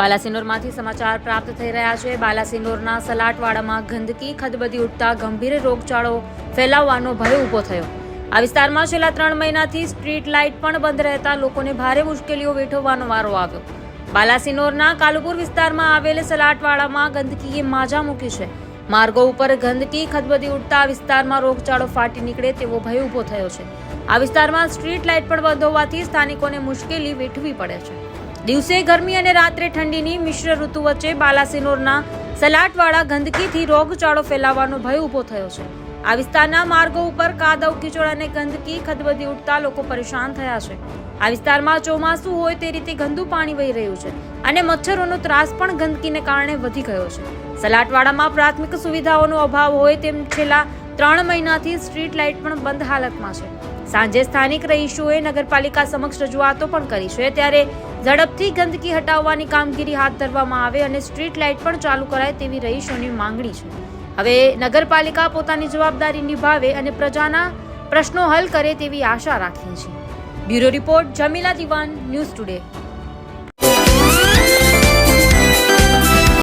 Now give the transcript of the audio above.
બાલાસિનોરમાંથી સમાચાર પ્રાપ્ત થઈ રહ્યા છે. બાલાસિનોરના સલાટવાડામાં ગંદકી, ખદબદી ઉઠતા ગંભીર રોગચાળો ફેલાવવાનો ભય ઊભો થયો. આ વિસ્તારમાં છેલ્લા ત્રણ મહિનાથી સ્ટ્રીટ લાઇટ પણ બંધ રહેતા લોકોને ભારે મુશ્કેલીઓ વેઠવવાનો વારો આવ્યો. બાલાસિનોરના કાલુપુર વિસ્તારમાં આવેલ સલાટવાડામાં ગંદકીએ માજા મૂકી છે. માર્ગો ઉપર ગંદકી, ખદબદી ઉઠતા આ વિસ્તારમાં રોગચાળો ફાટી નીકળે તેવો ભય ઊભો થયો છે. આ વિસ્તારમાં સ્ટ્રીટ લાઇટ પણ બંધ હોવાથી સ્થાનિકોને મુશ્કેલી વેઠવી પડે છે. દિવસે ગરમી અને રાત્રે ઠંડીની મિશ્ર ઋતુ વચ્ચે બાલાસિનોરના સલાટવાળા ગંદકીથી રોગચાળો ફેલાવાનો ભય ઊભો થયો છે. આ વિસ્તારના માર્ગો ઉપર કાદવ, કીચડ અને ગંદકી ખદબદી ઉઠતા લોકો પરેશાન થયા છે. આ વિસ્તારમાં ચોમાસું હોય તે રીતે ગંદુ પાણી વહી રહ્યું છે અને મચ્છરોનો ત્રાસ પણ ગંદકીને કારણે વધી ગયો છે. સલાટવાડામાં પ્રાથમિક સુવિધાઓનો અભાવ હોય તેમ છેલ્લા ત્રણ મહિનાથી સ્ટ્રીટ લાઇટ પણ બંધ હાલતમાં છે. સાંજે સ્થાનિક રહીશોએ નગરપાલિકા સમક્ષ રજૂઆતો પણ કરી છે. ત્યારે ઝડપથી ગંદકી હટાવવાની કામગીરી હાથ ધરવામાં આવે અને સ્ટ્રીટ લાઇટ પણ ચાલુ કરાય તેવી રહીશોની માંગણી છે. હવે નગરપાલિકા પોતાની જવાબદારી નિભાવે અને પ્રજાના પ્રશ્નો હલ કરે તેવી આશા રાખીએ છીએ. બ્યુરો રિપોર્ટ જમીલા દિવાન, ન્યૂઝ ટુડે.